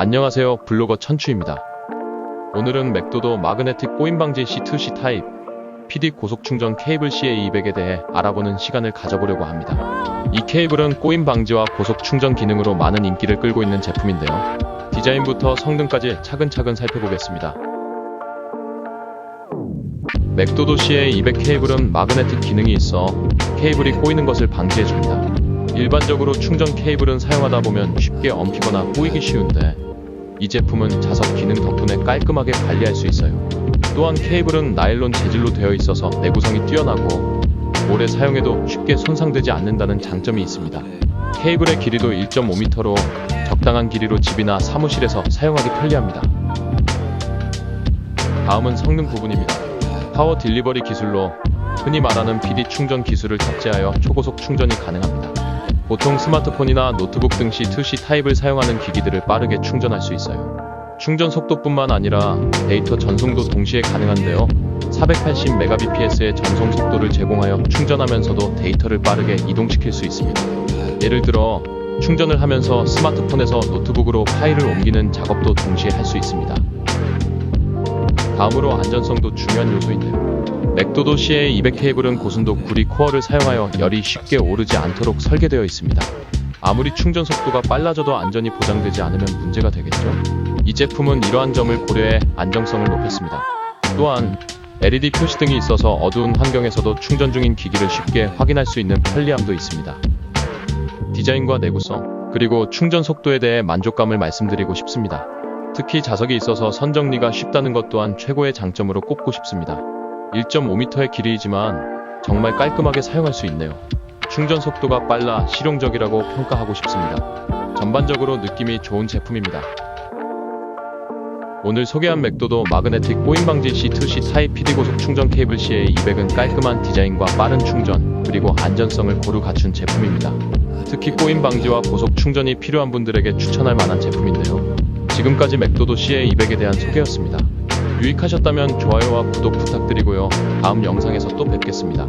안녕하세요. 블로거 천추입니다. 오늘은 맥도도 마그네틱 꼬임 방지 C2C 타입 PD 고속 충전 케이블 CA200에 대해 알아보는 시간을 가져보려고 합니다. 이 케이블은 꼬임 방지와 고속 충전 기능으로 많은 인기를 끌고 있는 제품인데요. 디자인부터 성능까지 차근차근 살펴보겠습니다. 맥도도 CA200 케이블은 마그네틱 기능이 있어 케이블이 꼬이는 것을 방지해줍니다. 일반적으로 충전 케이블은 사용하다 보면 쉽게 엉키거나 꼬이기 쉬운데 이 제품은 자석 기능 덕분에 깔끔하게 관리할 수 있어요. 또한 케이블은 나일론 재질로 되어 있어서 내구성이 뛰어나고 오래 사용해도 쉽게 손상되지 않는다는 장점이 있습니다. 케이블의 길이도 1.5m로 적당한 길이로 집이나 사무실에서 사용하기 편리합니다. 다음은 성능 부분입니다. 파워 딜리버리 기술로 흔히 말하는 PD 충전 기술을 탑재하여 초고속 충전이 가능합니다. 보통 스마트폰이나 노트북 등 C2C 타입을 사용하는 기기들을 빠르게 충전할 수 있어요. 충전 속도뿐만 아니라 데이터 전송도 동시에 가능한데요. 480mbps의 전송 속도를 제공하여 충전하면서도 데이터를 빠르게 이동시킬 수 있습니다. 예를 들어 충전을 하면서 스마트폰에서 노트북으로 파일을 옮기는 작업도 동시에 할 수 있습니다. 다음으로 안전성도 중요한 요소인데요. 맥도도 CA200 케이블은 고순도 구리 코어를 사용하여 열이 쉽게 오르지 않도록 설계되어 있습니다. 아무리 충전 속도가 빨라져도 안전이 보장되지 않으면 문제가 되겠죠. 이 제품은 이러한 점을 고려해 안정성을 높였습니다. 또한 LED 표시등이 있어서 어두운 환경에서도 충전 중인 기기를 쉽게 확인할 수 있는 편리함도 있습니다. 디자인과 내구성, 그리고 충전 속도에 대해 만족감을 말씀드리고 싶습니다. 특히 자석이 있어서 선정리가 쉽다는 것 또한 최고의 장점으로 꼽고 싶습니다. 1.5m의 길이이지만 정말 깔끔하게 사용할 수 있네요. 충전 속도가 빨라 실용적이라고 평가하고 싶습니다. 전반적으로 느낌이 좋은 제품입니다. 오늘 소개한 맥도도 마그네틱 꼬임 방지 C2C 타입 PD 고속 충전 케이블 CA200은 깔끔한 디자인과 빠른 충전, 그리고 안전성을 고루 갖춘 제품입니다. 특히 꼬임 방지와 고속 충전이 필요한 분들에게 추천할 만한 제품인데요. 지금까지 맥도도 CA200에 대한 소개였습니다. 유익하셨다면 좋아요와 구독 부탁드리고요. 다음 영상에서 또 뵙겠습니다.